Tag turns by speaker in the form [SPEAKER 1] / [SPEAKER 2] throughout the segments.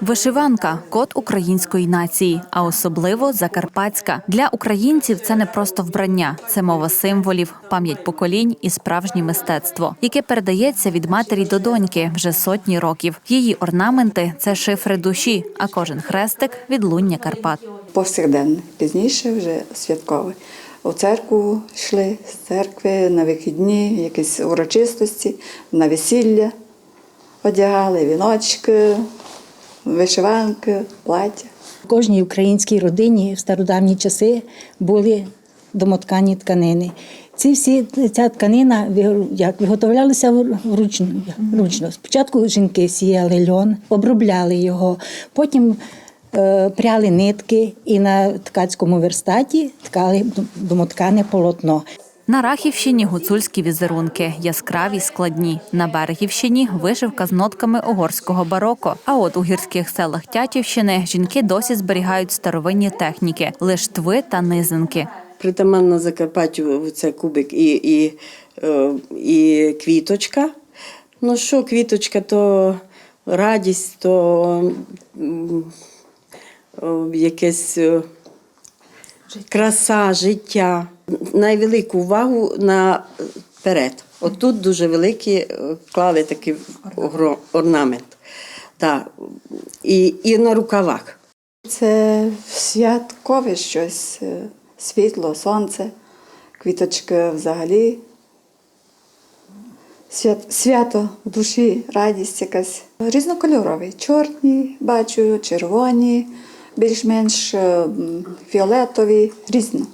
[SPEAKER 1] Вишиванка код української нації, а особливо закарпатська. Для українців це не просто вбрання, це мова символів, пам'ять поколінь і справжнє мистецтво, яке передається від матері до доньки вже сотні років. Її орнаменти це шифри душі, а кожен хрестик відлуння Карпат.
[SPEAKER 2] повсякденне, пізніше вже святкове. У церкву йшли з церкви на вихідні, якісь урочистості, на весілля одягали, віночки, вишиванки, плаття.
[SPEAKER 3] В кожній українській родині в стародавні часи були домоткані тканини. Ці всі ця тканина як виготовлялася вр- вручну. вручну. Спочатку жінки сіяли льон, обробляли його, потім е, пряли нитки і на ткацькому верстаті ткали домоткане полотно.
[SPEAKER 1] На Рахівщині гуцульські візерунки, яскраві, складні. На Берегівщині вишивка з нотками угорського бароко. А от у гірських селах Тячівщини жінки досі зберігають старовинні техніки, лиштви та низинки.
[SPEAKER 4] Притаманна Закарпаттю це кубик і, і, е, і квіточка. Ну що, квіточка то радість, то якесь е, краса, життя. Найвелику увагу наперед. От тут дуже великі е, вклали такий орнамент. Так. І, і на рукавах.
[SPEAKER 2] Це святкове щось, е, світло, сонце, квіточки взагалі. Свят, свято в душі, радість якась. Різнокольорові. Чорні, бачу, червоні, більш-менш е, фіолетові, різно.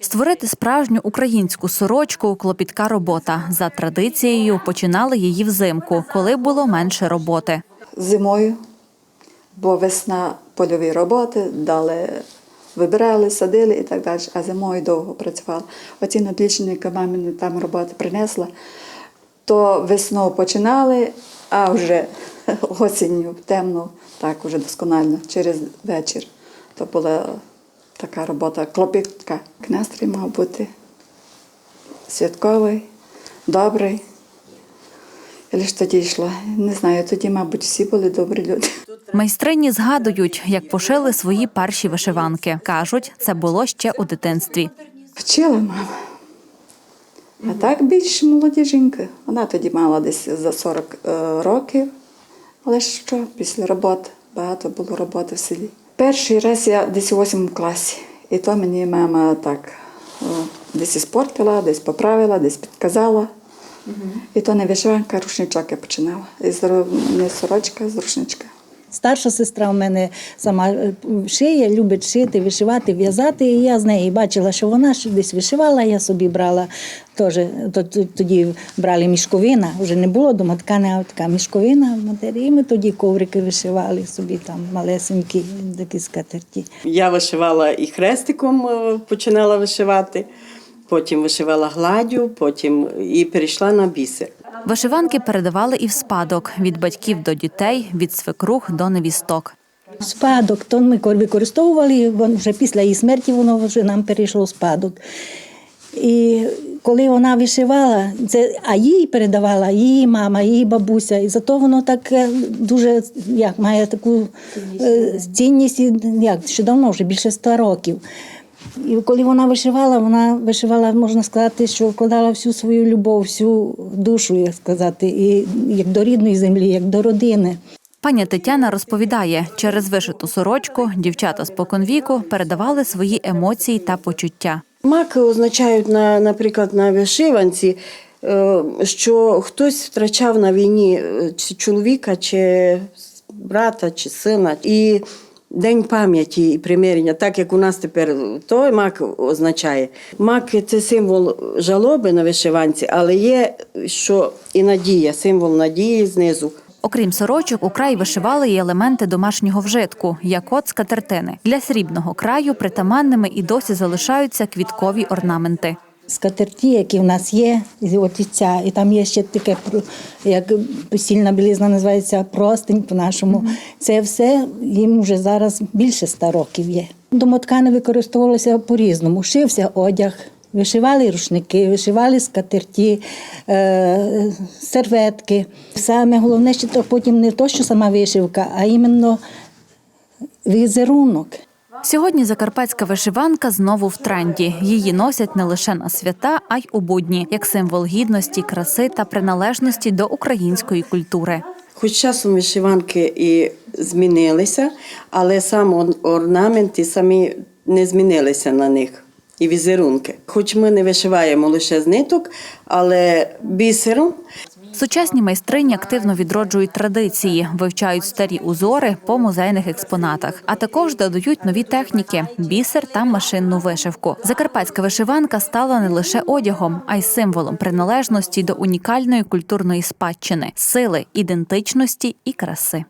[SPEAKER 1] Створити справжню українську сорочку клопітка робота. За традицією починали її взимку, коли було менше роботи.
[SPEAKER 2] Зимою, бо весна польові роботи, дали, вибирали, садили і так далі, а зимою довго працювала. Оці надлічники мамини там роботи принесла, то весну починали, а вже осінню, темну, так уже досконально, через вечір. То була така робота, клопітка. Настрій мав бути святковий, добрий. Я лише тоді йшла. Не знаю, тоді, мабуть, всі були добрі люди.
[SPEAKER 1] Майстрині згадують, як пошили свої перші вишиванки. кажуть, це було ще у дитинстві.
[SPEAKER 2] Вчила мама. А так більш молоді жінки. Вона тоді мала десь за 40 е, років. Але що, після роботи, багато було роботи в селі. Перший раз я десь у 8 класі. І то мені мама так о, десь іспортила, десь поправила, десь підказала. І то не вишиванка, рушничок я починала. І не сорочка, а з рушничка.
[SPEAKER 3] Старша сестра у мене сама е, шиє, любить шити, вишивати, в'язати. І я з неї бачила, що вона десь вишивала, я собі брала теж. то- то- Тоді брали мішковина, вже не було домоткана, а така мішковина в матері. І ми тоді коврики вишивали собі там малесенькі, такі скатерті.
[SPEAKER 4] Я вишивала і хрестиком е, починала вишивати, потім вишивала гладдю, потім і перейшла на бісер.
[SPEAKER 1] Вишиванки передавали і в спадок від батьків до дітей, від свекрух до невісток.
[SPEAKER 3] Спадок, то ми кор- використовували, вже після її смерті воно вже нам перейшло в спадок. І коли вона вишивала, це, а їй передавала її мама, її бабуся. І зато воно так е, дуже як, має таку е, цінність, як, що давно, вже більше ста років. І коли вона вишивала, вона вишивала, можна сказати, що вкладала всю свою любов, всю душу, як сказати, і як до рідної землі, як до родини.
[SPEAKER 1] Пані Тетяна розповідає, через вишиту сорочку дівчата споконвіку передавали свої емоції та почуття.
[SPEAKER 4] Маки означають, на, наприклад, на вишиванці, е, що хтось втрачав на війні е, чи чоловіка, чи брата, чи сина. І День пам'яті і примирення, так як у нас тепер той мак означає. Мак це символ жалоби на вишиванці, але є що і надія, символ надії знизу.
[SPEAKER 1] Окрім сорочок, у край вишивали і елементи домашнього вжитку, як от скатертини. Для срібного краю притаманними і досі залишаються квіткові орнаменти.
[SPEAKER 3] Скатерті, які в нас є, і от і ця, і там є ще таке, як постільна білизна називається простень по-нашому. Це все їм вже зараз більше ста років є. Домоткани використовувалися по-різному. Шився одяг, Вишивали рушники, вишивали скатерті, е, серветки. Саме головне, що потім не то, що сама вишивка, а іменно візерунок.
[SPEAKER 1] Сьогодні закарпатська вишиванка знову в тренді. Її носять не лише на свята, а й у будні, як символ гідності, краси та приналежності до української культури.
[SPEAKER 4] Хоч часом вишиванки і змінилися, але сам ор- орнаменти самі не змінилися на них. І візерунки. Хоч ми не вишиваємо лише з ниток, але бісером
[SPEAKER 1] Сучасні майстрині активно відроджують традиції, вивчають старі узори по музейних експонатах, а також додають нові техніки бісер та машинну вишивку. Закарпатська вишиванка стала не лише одягом, а й символом приналежності до унікальної культурної спадщини, сили, ідентичності і краси.